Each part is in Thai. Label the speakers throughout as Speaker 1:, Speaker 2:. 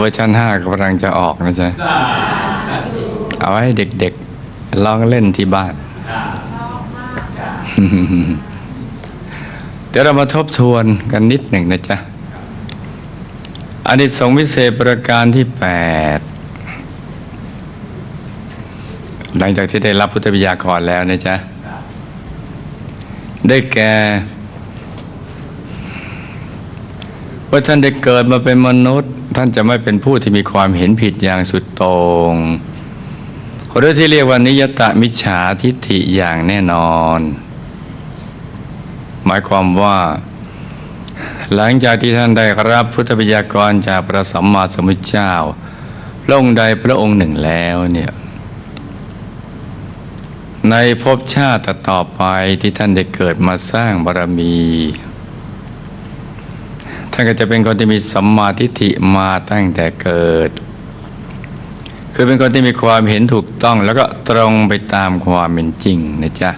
Speaker 1: เดี๋ยวเวอร์ชันห้ากำลังจะออกนะจ๊ะเอาไว้ให้เด็กๆลองเล่นที่บ้าน เดี๋ยวเรามาทบทวนกันนิดหนึ่งนะจ๊ะอานิสงส์วิเศษประการที่แปดหลังจากที่ได้รับพุทธวิทยากรแล้วนะจ๊ะ ได้แก่ ว่าท่านได้เกิดมาเป็นมนุษย์ ท่านจะไม่เป็นผู้ที่มีความเห็นผิดอย่างสุดโต่งหรือที่เรียกว่านิยตมิจฉาทิฏฐิอย่างแน่นอน หมายความว่า หลังจากที่ท่านได้รับพุทธวิทยากรจากพระสัมมาสัมพุทธเจ้าพระองค์ใดพระองค์หนึ่งแล้วเนี่ยในภพชาติต่อไปที่ท่านได้เกิดมาสร้างบารมีานก็จะเป็นคนที่มีสัมมาทิฏฐิมาตั้งแต่เกิด คือเป็นคนที่มีความเห็นถูกต้องแล้วก็ตรงไปตามความเป็นจริงนะจ๊ะ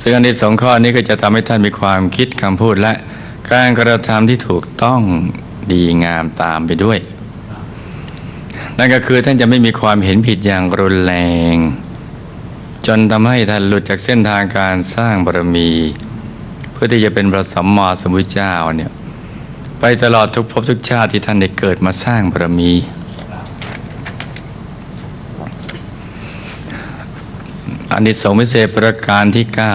Speaker 1: ซึ่งอันที่สองข้อนี้ก็จะทำให้ท่านมีความคิดคำพูดและการกระทำที่ถูกต้องดีงามตามไปด้วย นั่นก็คือท่านจะไม่มีความเห็นผิดอย่างรุนแรง จนทำให้ท่านหลุดจากเส้นทางการสร้างบารมี พื่อที่จะเป็นพระสัมมาสัมพุทธเจ้าเนี่ยไปตลอดทุกภพทุกชาติที่ท่านได้เกิดมาสร้างบารมี อันนี้สงส์พิเศษประการที่เก้า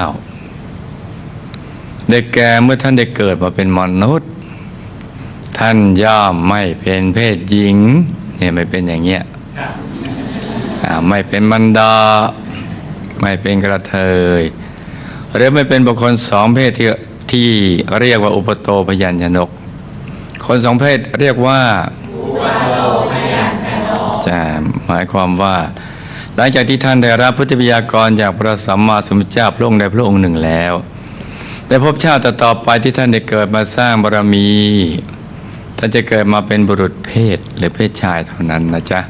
Speaker 1: ได้แก่เมื่อท่านได้เกิดมาเป็นมนุษย์ ท่านย่อมไม่เป็นเพศหญิงเนี่ยไม่เป็นอย่างเงี้ยไม่เป็นมันดา ไม่เป็นกระเทย หรือไม่เป็นบุคคลสองเพศที่ที่เรียกว่าอุปโตพยัญชนก คนสองเพศเรียกว่าอุปโตพยัญชนกจะหมายความว่า หลังจากที่ท่านได้รับพุทธวิทยากรจากพระสัมมาสัมพุทธเจ้าพระองค์ใดพระองค์หนึ่งแล้วแต่พบชาติต่อไปที่ท่านได้เกิดมาสร้างบารมี ท่านจะเกิดมาเป็นบุรุษเพศหรือเพศชายเท่านั้นนะจ๊ะ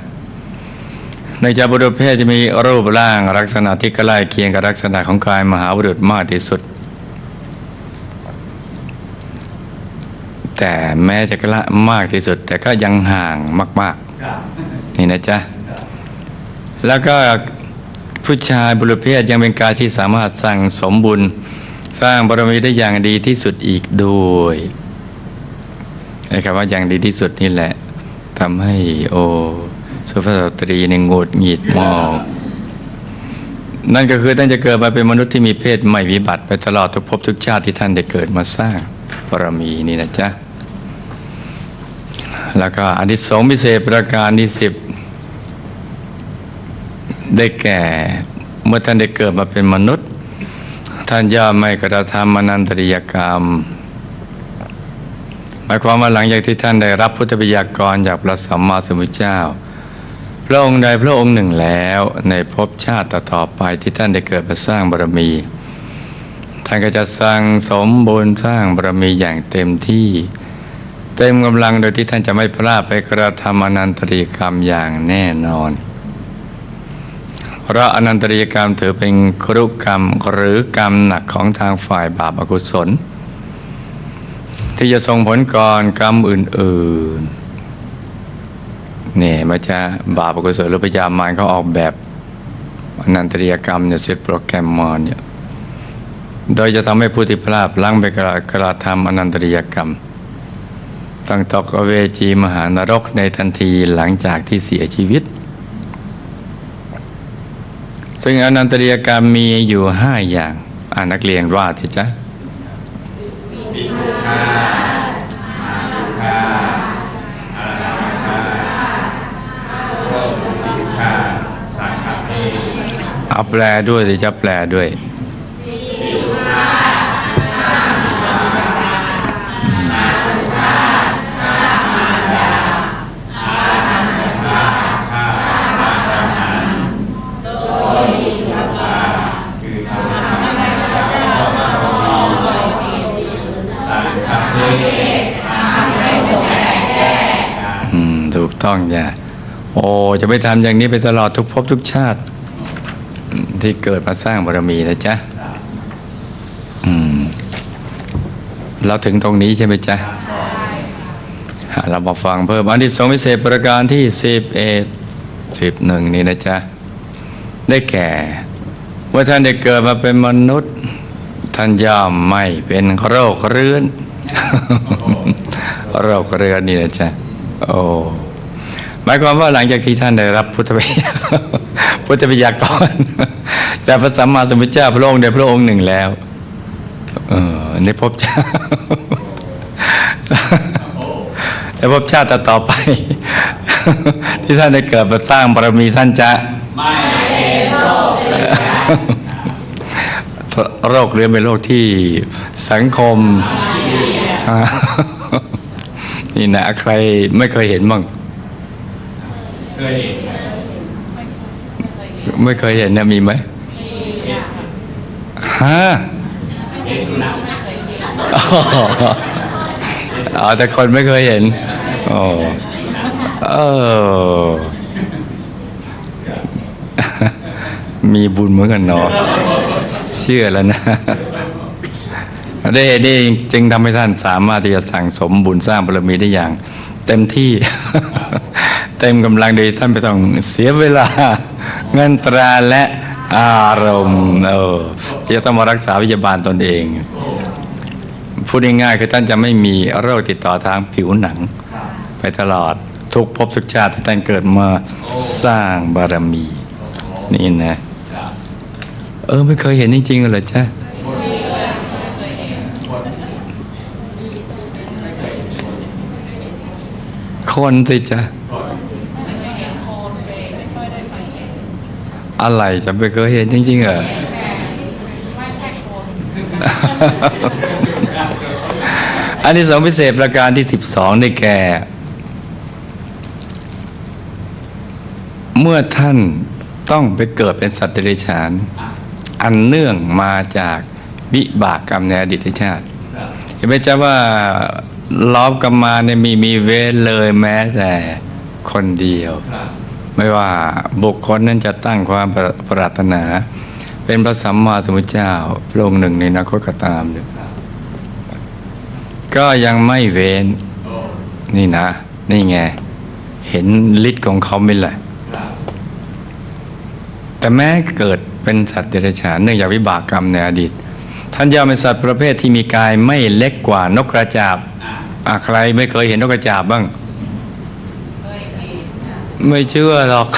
Speaker 1: ในจากบุรุษเพศจะมีรูปร่างลักษณะที่ใกล้เคียงกับลักษณะของกายมหาบุรุษมากที่สุด แต่แม้จะใกล้มากที่สุด แต่ก็ยังห่างมาก ๆ นี่นะจ๊ะ แล้วก็ผู้ชายบุรุษเพศยังเป็นกายที่สามารถสั่งสมบุญ สร้างบารมีได้อย่างดีที่สุดอีกด้วยไอ้คำว่าอย่างดีที่สุดนี่แหละทำให้โอ สุภาพสตรีในงดหงิดมองนั่นก็คือท่านจะเกิดมาเป็นมนุษย์ที่มีเพศไม่วิบัติไปตลอดทุกภพทุกชาติที่ท่านได้เกิดมาสร้างบารมีนี่นะจ๊ะ แล้วก็อันที่สองพิเศษประการที่สิบได้แก่เมื่อท่านได้เกิดมาเป็นมนุษย์ ท่านย่อมไม่กระทำอนันตริยกรรม หมายความว่าหลังจากที่ท่านได้รับพุทธบิยากรจากพระสัมมาสัมพุทธเจ้า พระองค์ใดพระองค์หนึ่งแล้วในภพชาติต่อไปที่ท่านได้เกิดมาสร้างบารมี ท่านก็จะสร้างสมบูรณ์สร้างบารมีอย่างเต็มที่ เต็มกำลังโดยที่ท่านจะไม่พลาดไปกระทำอนันตริกรรมอย่างแน่นอน เพราะอนันตริยกรรมถือเป็นครุกรรมหรือกรรมหนักของทางฝ่ายบาปอกุศล ที่จะส่งผลก่อนกรรมอื่น ๆ เนี่ยมันจะบาปกุศลหรือพยามารเขาออกแบบอนันตริยกรรมเนี่ยเซตโปรแกรมมาเนี่ยโดยจะทำให้ผู้ที่พลาดลั้งไปกระกระทำอนันตริยกรรมต้องตกอเวจีมหานรกในทันทีหลังจากที่เสียชีวิต ซึ่งอนันตริยกรรมมีอยู่ห้าอย่างอ่านนักเรียนว่าทีจ้ะ เอาแปลด้วยสิจะแปลด้วยถูกต้องจ้ะโอ้จะไปทำอย่างนี้ไปตลอดทุกภพทุกชาติ ที่เกิดมาสร้างบารมีนะจ๊ะอืมเราถึงตรงนี้ใช่ไหมจ๊ะเรามาฟังเพิ่มอันที่สองพิเศษประการที่สิบเอ็ดสิบหนึ่งนี่นะจ๊ะ ได้แก่เมื่อท่านได้เกิดมาเป็นมนุษย์ ท่านย่อมไม่เป็นโรคเรื้อนโรคเรื้อนนี่นะจ๊ะ โอ้หมายความว่าหลังจากที่ท่านได้รับพุทธวิญญา พุทธวิญญากรจากพระสัมมาสัมพุทธเจ้าพระองค์ใดพระองค์หนึ่งแล้ว เออในภพชาติแต่ภพชาติต่อไป ที่ท่านได้เกิดมาสร้างบารมีท่านจะโรคเรื้อนเป็นโรคที่สังคมนี่นะใครไม่เคยเห็นบ้าง
Speaker 2: เคยเห็น
Speaker 1: ไม่เคยเห็นนะมีไหมฮะ
Speaker 2: เห็นสุนัข
Speaker 1: อ๋อแต่คนไม่เคยเห็นโอ้เออมีบุญเหมือนกันเนาะเชื่อแล้วนะได้เหตุนี้จึงทำให้ท่านสามารถที่จะสั่งสมบุญสร้างบารมีได้อย่าง เต็มที่ เต็มกำลังโดยท่านไม่ต้องเสียเวลา เงินตราและอารมณ์เออจะต้องมารักษาพยาบาลตนเอง พูดง่ายๆคือท่านจะไม่มีโรคติดต่อทางผิวหนัง ไปตลอดทุกภพทุกชาติที่ท่านเกิดมาสร้างบารมี นี่นะ เออไม่เคยเห็นจริงๆเหรอจ๊ะคนสิจ๊ะ อะไรจะไม่เคยเห็นจริงๆเหรออันที่สองพิเศษประการที่สิบสองได้แก่ เมื่อท่านต้องไปเกิดเป็นสัตว์เดรัจฉาน อันเนื่องมาจากวิบากกรรมในอดีตชาติจะไม่ใช่ว่าล้อมกรรมมาเนี่ยมีมีเวรเลยแม้แต่คนเดียว ไม่ว่าบุคคลนั้นจะตั้งความปรารถนา เป็นพระสัมมาสัมพุทธเจ้าพระองค์หนึ่งในนาคตก็ตามเนี่ยก็ยังไม่เว้นนี่นะ นี่ไง เห็นฤทธิ์ของเขาไม่แหละแต่แม้เกิดเป็นสัตว์เดรัจฉานเนื่องจากวิบากกรรมในอดีต ท่านยอมเป็นสัตว์ประเภทที่มีกายไม่เล็กกว่านกกระจาบอะใครไม่เคยเห็นนกกระจาบบ้าง ไม่เชื่อหรอก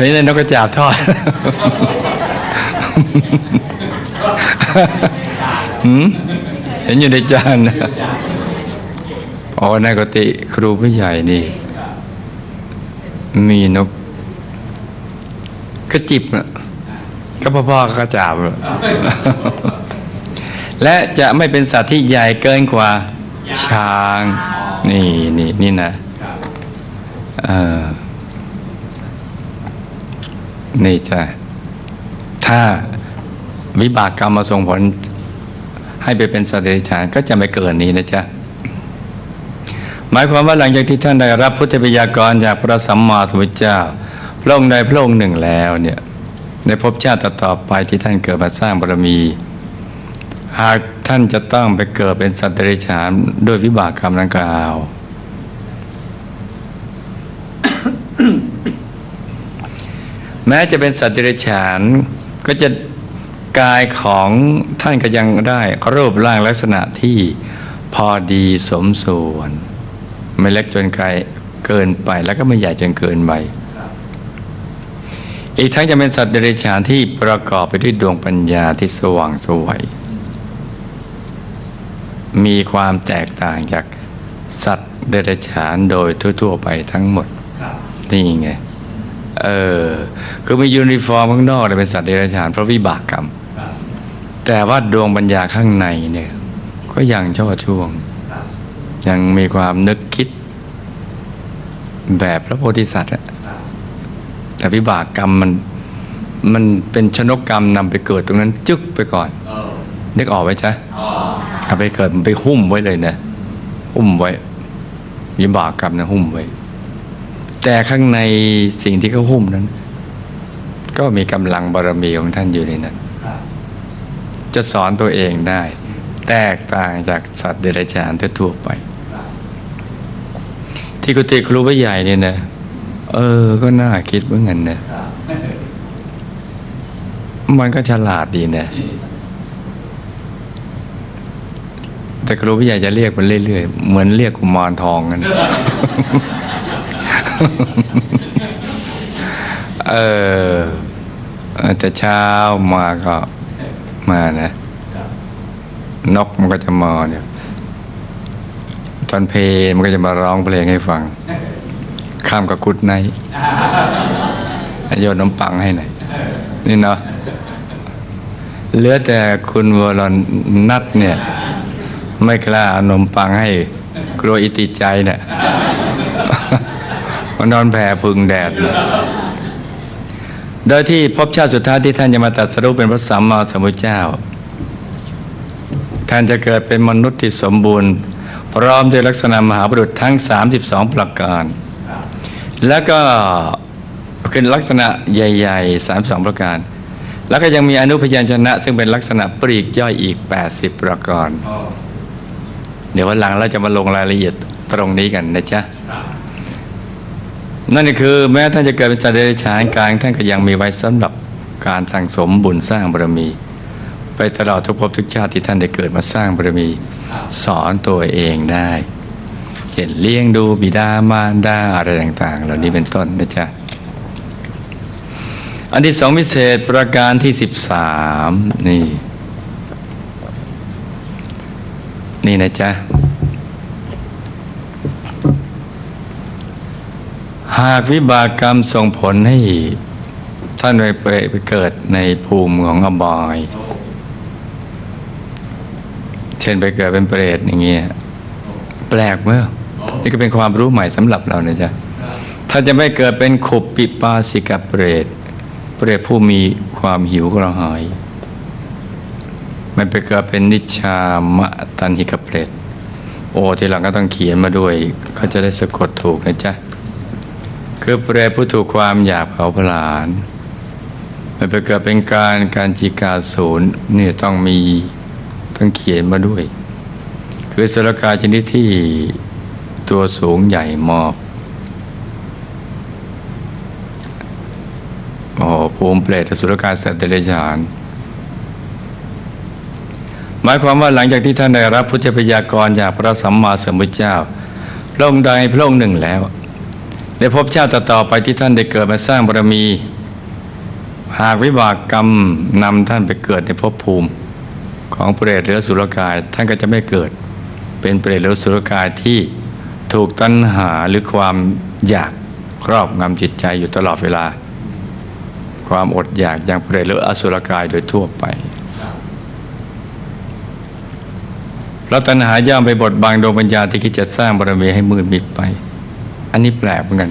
Speaker 1: นี่ในนกกระจาบทอดเห็นอยู่ในจานนะอ๋อในกติครูผู้ใหญ่นี่ มีนกกระจิบนะก็พ่อๆกระจาบ และจะไม่เป็นสัตว์ที่ใหญ่เกินกว่าช้าง นี่นี่นี่นะเออนี่จ้ะถ้าวิบากกรรมมาส่งผลให้ไปเป็นสัตว์เดรัจฉานก็จะไม่เกินนี้นะจ๊ะหมายความว่าหลังจากที่ท่านได้รับพุทธปิยากรจากพระสัมมาสัมพุทธเจ้าพระองค์ใดพระองค์หนึ่งแล้วเนี่ยในภพชาติต่อไปที่ท่านเกิดมาสร้างบารมี หากท่านจะต้องไปเกิดเป็นสัตว์เดรัจฉานด้วยวิบากกรรมดังกล่าว แม้จะเป็นสัตว์เดรัจฉานก็จะกายของท่านก็ยังได้รูปร่างลักษณะที่พอดีสมส่วน ไม่เล็กจนไกลเกินไปแล้วก็ไม่ใหญ่จนเกินไปอีกทั้งจะเป็นสัตว์เดรัจฉานที่ประกอบไปด้วยดวงปัญญาที่สว่างสวย มีความแตกต่างจากสัตว์เดรัจฉานโดยทั่ว ๆ ไปทั้งหมดนี่ไงเออคือมียูนิฟอร์มข้างนอกเนี่ยเป็นสัตว์เดรัจฉานเพราะวิบากกรรม แต่ว่าดวงปัญญาข้างในเนี่ยก็ยังช่อช่วง ยังมีความนึกคิด แบบพระโพธิสัตว์อะแต่วิบากกรรมมันมันเป็นชนกกรรมนำไปเกิดตรงนั้นจึกไปก่อนนึกออกไหมจ๊ะ เอาไปเกิดมันไปหุ้มไว้เลยนะหุ้มไว้วิบากกรรมนะหุ้มไว้ แต่ข้างในสิ่งที่เขาหุ้มนั้น ก็มีกำลังบารมีของท่านอยู่ในนั้นจะสอนตัวเองได้ แตกต่างจากสัตว์เดรัจฉานทั่วไป ที่กุฏิครูพระใหญ่เนี่ยนะเออ ก็น่าคิดเหมือนกันนะมันก็ฉลาดดีนะ แต่ครูพี่ใหญ่จะเรียกมันเรื่อยๆ เหมือนเรียกกุมารทองกันเออแต่เช้ามาก็มานะนกมันก็จะมาเนี่ยตอนเพลงมันก็จะมาร้องเพลงให้ฟัง ข้ามกับกุดไนโยนน้ำปังให้หน่อยนี่เนาะเหลือแต่คุณวรนัทเนี่ย ไม่กล้าเอานมปังให้กลัวอิติใจเนี่ยมันนอนแผ่พึงแดดเลยโดยที่พบชาติสุดท้ายที่ท่านจะมาตัดสรุปเป็นพระสัมมาสัมพุทธเจ้า ท่านจะเกิดเป็นมนุษย์ที่สมบูรณ์ พร้อมด้วยลักษณะมหาบุรุษทั้ง 32 ประการ แล้วก็เป็นลักษณะใหญ่ๆ 32 ประการ แล้วก็ยังมีอนุพยัญชนะ ซึ่งเป็นลักษณะปลีกย่อยอีก 80 ประการ เดี๋ยววันหลังเราจะมาลงรายละเอียดตรงนี้กันนะจ๊ะนั่นก็คือแม้ท่านจะเกิดเป็นสัตว์เดรัจฉานกลางท่านก็ยังมีไว้สำหรับการสั่งสมบุญสร้างบารมี ไปตลอดทุกภพทุกชาติที่ท่านได้เกิดมาสร้างบารมี สอนตัวเองได้เช่นเลี้ยงดูบิดามารดาอะไรต่าง ๆ เหล่านี้เป็นต้นนะจ๊ะอันที่สองพิเศษประการที่สิบสามนี่ นี่นะจ๊ะ หากวิบากกรรมส่งผลให้ ท่านไปเปรตไปเกิดในภูมิของอบาย เช่นไปเกิดเป็นเปรตอย่างเงี้ยแปลกเมื่อนี่ก็เป็นความรู้ใหม่สำหรับเรานะจ๊ะ ถ้าจะไม่เกิดเป็นขุปปิปาสิกเปรต เปรตผู้มีความหิวกระหาย มันไปเกิดเป็นนิชามะตันหิกเปรตโอ้ทีหลังก็ต้องเขียนมาด้วย เขาจะได้สะกดถูกนะจ๊ะ คือเปรตผู้ถูกความอยากเผาผลาญมันไปเกิดเป็นการการจีกาศูนย์เนี่ยต้องมีต้องเขียนมาด้วย คือสรกาชนิดที่ตัวสูงใหญ่มากโอ้ภูมิเปรตสุรกายสัตว์เดรัจฉาน หมายความว่าหลังจากที่ท่านได้รับพุทธพยากรจากพระสัมมาสัมพุทธเจ้าพระองค์ใดพระองค์หนึ่งแล้วในภพบชาติต่อไปที่ท่านได้เกิดมาสร้างบารมี หากวิบากกรรมนำท่านไปเกิดในภพภูมิของเปรตหรือสุรกาย ท่านก็จะไม่เกิด เป็นเปรตหรืออสุรกายที่ถูกตัณหาหรือความอยากครอบงำจิตใจอยู่ตลอดเวลา ความอดอยากอย่างเปรตหรืออสุรกายโดยทั่วไป แล้วตัณหาย่อมไปบดบังดวงปัญญาที่คิดจะสร้างบารมีให้มืดมิดไป อันนี้แปลกเหมือนกัน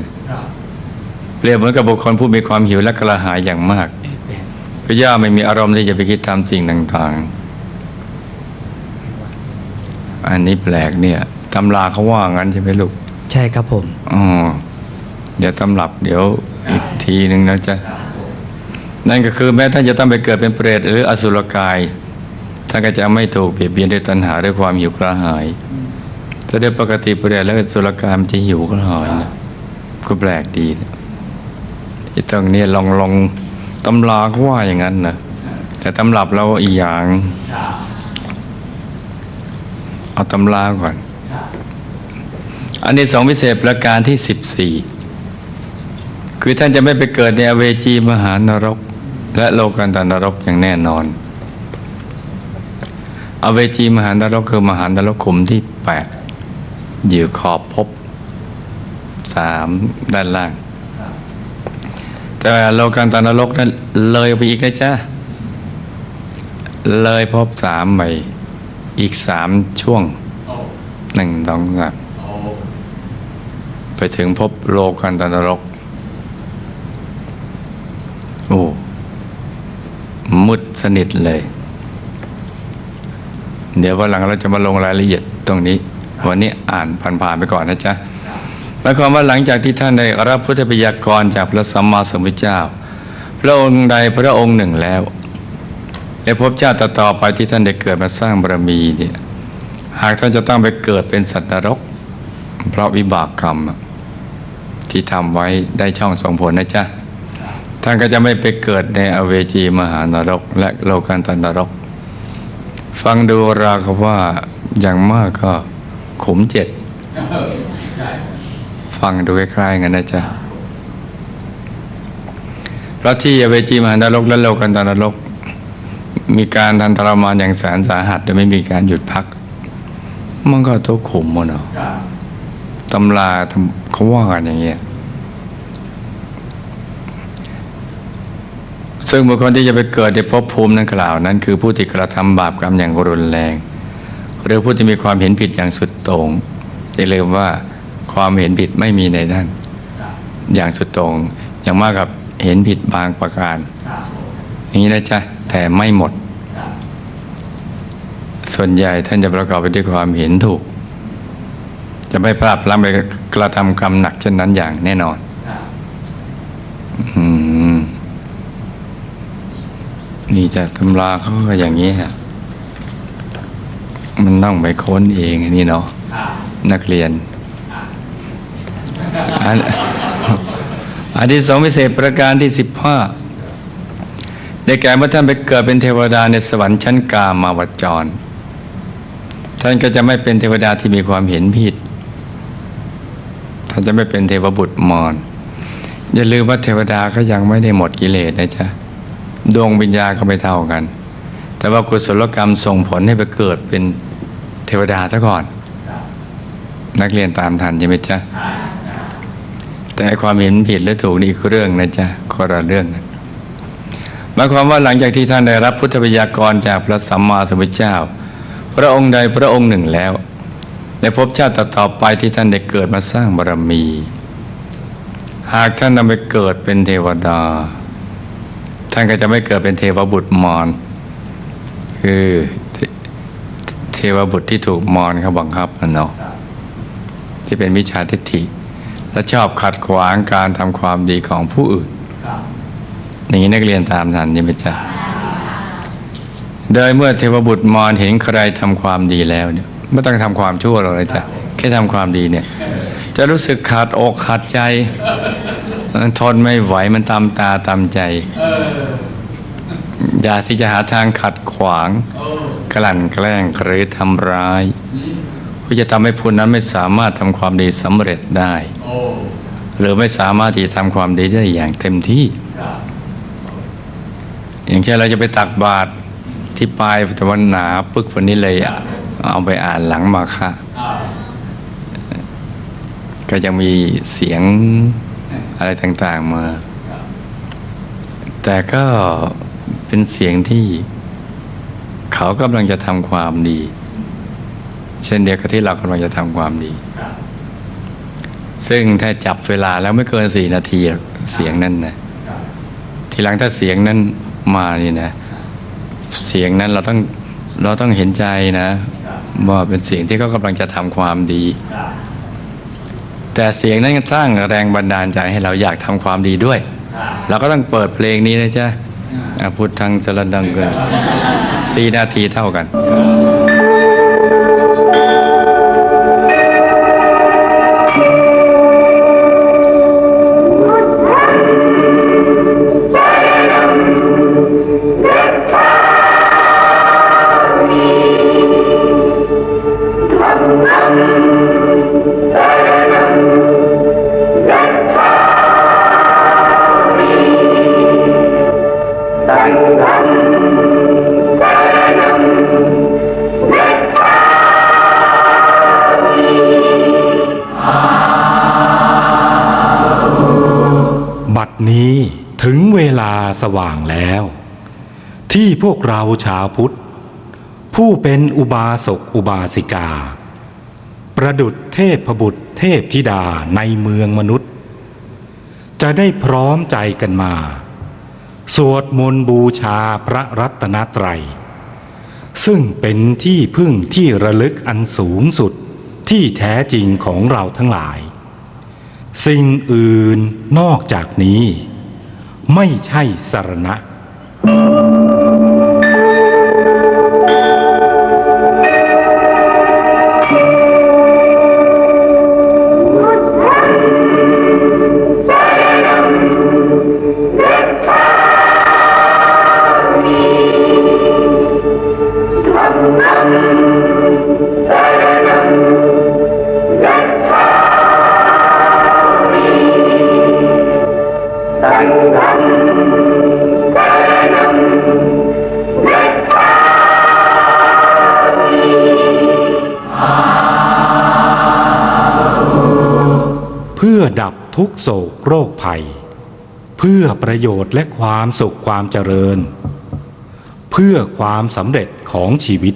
Speaker 1: เปรียบเหมือนกับบุคคลผู้มีความหิวและกระหายอย่างมาก ก็ย่อมไม่มีอารมณ์ที่จะไปคิดทำสิ่งต่างๆ อันนี้แปลกเนี่ยตำราเขาว่างั้นใช่ไหมลูก
Speaker 3: ใช่ครับผม
Speaker 1: อ๋อเดี๋ยวตำรับเดี๋ยวอีกทีหนึ่งนะจ๊ะนั่นก็คือแม้ท่านจะต้องไปเกิดเป็นเปรตหรืออสุรกาย ท่านก็จะไม่ถูกเบียดเบียนด้วยตัณหาด้วยความหิวกระหายแต่โดยปกติเปรตและอสุรกามจะหิวกระหายนะก็แปลกดีนะไอ้ตรงนี้ลองลองตำราเขาว่าอย่างนั้นนะแต่ตำรับเราอีกอย่างเอาตำราก่อน อันนี้สองพิเศษประการที่สิบสี่คือท่านจะไม่ไปเกิดในอเวจีมหานรก และโลกันตานรกอย่างแน่นอน อเวจีมหานรกคือมหานรกขุมที่แปดอยู่ขอบภพสามด้านล่าง แต่โลกันตานรกนั้นเลยไปอีกนะจ๊ะ เลยภพสามใหม่ อีกสามช่วงหนึ่งสองสามไปถึงพบโลกันตนรก โอ้มุดสนิทเลย เดี๋ยววันหลังเราจะมาลงรายละเอียดตรงนี้ วันนี้อ่านผ่านๆไปก่อนนะจ๊ะหมายความว่าหลังจากที่ท่านได้รับพุทธปยากรจากพระสัมมาสัมพุทธเจ้า พระองค์ใดพระองค์หนึ่งแล้วในภพชาติต่อไปที่ท่านได้เกิดมาสร้างบารมีเนี่ยหากท่านจะต้องไปเกิดเป็นสัตว์นรก เพราะวิบากกรรม ที่ทำไว้ได้ช่องส่งผลนะจ๊ะท่านก็จะไม่ไปเกิดในอเวจีมหานรก และโลกันตนรก ฟังดูราวกับว่าอย่างมากก็ขมเจ็ด ฟังดูคล้ายๆกันนะจ๊ะเพราะที่เวจีมหานรกและโลกันตนรก มีการทันทรมานอย่างแสนสาหัสโดยไม่มีการหยุดพัก มันก็ทุกขุมหมดเนาะ
Speaker 2: ครับ
Speaker 1: ตำราเขาว่ากันอย่างเงี้ย ซึ่งบุคคลที่จะไปเกิดในภพภูมินั้นกล่าวนั้น คือผู้ที่กระทำบาปกรรมอย่างรุนแรง หรือผู้ที่มีความเห็นผิดอย่างสุดโต่งอย่าลืมว่าความเห็นผิดไม่มีในท่าน อย่างสุดโต่งอย่างมากกับเห็นผิดบางประการอย่างนี้นะจ๊ะแต่ไม่หมด ส่วนใหญ่ท่านจะประกอบไปด้วยความเห็นถูก จะไม่พลาดพลั้งไปกระทำกรรมหนักเช่นนั้นอย่างแน่นอน อืม นี่จะตำราเขาก็อย่างนี้ฮะมันต้องไปค้นเองนี่เนาะนักเรียนอันที่สองพิเศษประการที่สิบห้าได้แก่เมื่อท่านไปเกิดเป็นเทวดาในสวรรค์ชั้นกามาวจร ท่านก็จะไม่เป็นเทวดาที่มีความเห็นผิด ท่านจะไม่เป็นเทวบุตรมารอย่าลืมว่าเทวดาก็ยังไม่ได้หมดกิเลสนะจ๊ะ ดวงวิญญาณก็ไม่เท่ากัน แต่ว่ากุศลกรรมส่งผลให้ไปเกิดเป็นเทวดาซะก่อน นักเรียนตามทันใช่ไหมจ๊ะ แต่ความเห็นผิดและถูกนี่อีกเรื่องนะจ๊ะคนละเรื่องกันหมายความว่าหลังจากที่ท่านได้รับพุทธวิทยากรจากพระสัมมาสัมพุทธเจ้า พระองค์ใดพระองค์หนึ่งแล้วในภพชาติต่อไปที่ท่านได้เกิดมาสร้างบารมี หากท่านนำไปเกิดเป็นเทวดาานก็จะไม่เกิดเป็นเทวบุตรมารคือเทวบุตรที่ถูกมารเขาบังคับนะเนาะที่เป็นวิชาทิฏฐิ และชอบขัดขวางการทำความดีของผู้อื่นอย่างนี้นักเรียนตามทันใช่ไหมจ๊ะโดยเมื่อเทวบุตรมารเห็นใครทำความดีแล้วเนี่ยไม่ต้องทำความชั่วหรอกเลยจ้ะแค่ทำความดีเนี่ย จะรู้สึกขาดอกขาดใจ มันทนไม่ไหวมันตามตาตามใจ
Speaker 2: เออ
Speaker 1: อยากที่จะหาทางขัดขวาง
Speaker 2: โอ้
Speaker 1: กลั่นแกล้งหรือทำร้าย
Speaker 2: นี่
Speaker 1: เพื่อจะทำให้ผู้นั้นไม่สามารถทำความดีสำเร็จได้
Speaker 2: โอ้
Speaker 1: หรือไม่สามารถที่จะทำความดีได้อย่างเต็มที่
Speaker 2: ครับ
Speaker 1: อย่างเช่นเราจะไปตักบาตรที่ปลายตะวันหนาปึกวันนี้เลยอะเอาไปอ่านหลังมาค่ะ
Speaker 2: อ้าว
Speaker 1: ก็จะมีเสียง อะไรต่างๆมา
Speaker 2: ครับ
Speaker 1: แต่ก็เป็นเสียงที่เขากำลังจะทำความดี เช่นเดียวกับที่เรากำลังจะทำความดี
Speaker 2: ครับ
Speaker 1: ซึ่งถ้าจับเวลาแล้วไม่เกินสี่นาทีหรอกเสียงนั้นนะ
Speaker 2: ครับ
Speaker 1: ทีหลังถ้าเสียงนั้นมานี่นะ เสียงนั้นเราต้องเราต้องเห็นใจนะว่าเป็นเสียงที่เขากำลังจะทำความดี
Speaker 2: ครับ
Speaker 1: แต่เสียงนั้นสร้างแรงบันดาลใจให้เราอยากทำความดีด้วย
Speaker 2: ครับ
Speaker 1: เราก็ต้องเปิดเพลงนี้นะจ๊ะอะพุทธังจรดังเกินสี่นาทีเท่ากัน
Speaker 3: สว่างแล้ว ที่พวกเราชาวพุทธ ผู้เป็นอุบาสกอุบาสิกา ประดุจเทพบุตรเทพธิดาในเมืองมนุษย์ จะได้พร้อมใจกันมา สวดมนต์บูชาพระรัตนตรัย ซึ่งเป็นที่พึ่งที่ระลึกอันสูงสุดที่แท้จริงของเราทั้งหลาย สิ่งอื่นนอกจากนี้ ไม่ใช่สารณะ
Speaker 4: ทุกโศกโรคภัย เพื่อประโยชน์และความสุขความเจริญ เพื่อความสำเร็จของชีวิต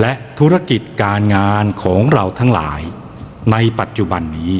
Speaker 4: และธุรกิจการงานของเราทั้งหลาย ในปัจจุบันนี้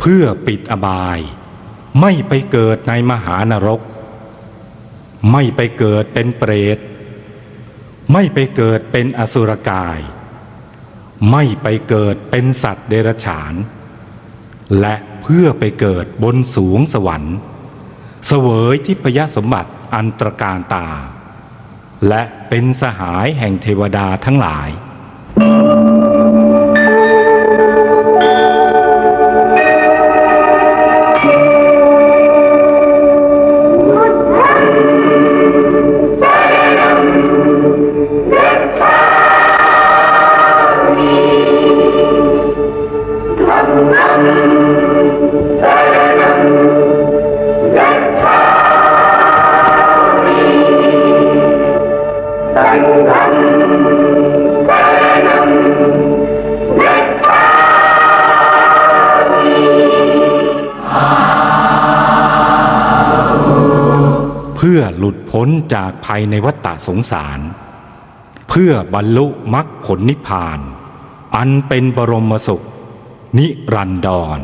Speaker 4: เพื่อปิดอบาย ไม่ไปเกิดในมหานรก ไม่ไปเกิดเป็นเปรต ไม่ไปเกิดเป็นอสุรกาย ไม่ไปเกิดเป็นสัตว์เดรัจฉาน และเพื่อไปเกิดบนสูงสวรรค์ เสวยทิพยสมบัติอันตรการตา และเป็นสหายแห่งเทวดาทั้งหลาย เพื่อหลุดพ้นจากภัยในวัฏฏะสงสาร เพื่อบรรลุมรรคผลนิพพาน อันเป็นบรมสุข นิรันดร